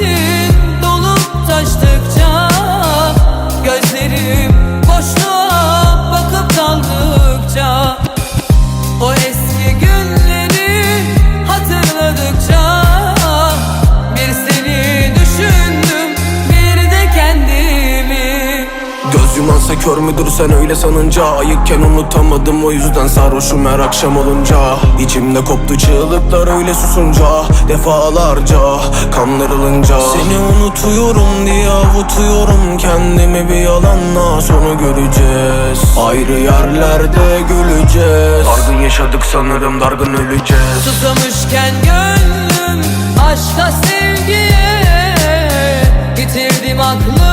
to Yoksa kör müdür sen öyle sanınca? Ayıkken unutamadım o yüzden sarhoşum her akşam olunca. İçimde koptu çığlıklar öyle susunca Defalarca kanlarılınca Seni unutuyorum diye avutuyorum Kendimi bir yalanla sonu göreceğiz. Ayrı yerlerde güleceğiz. Dargın yaşadık sanırım dargın öleceğiz. Susamışken gönlüm aşka sevgiye Yitirdim aklımı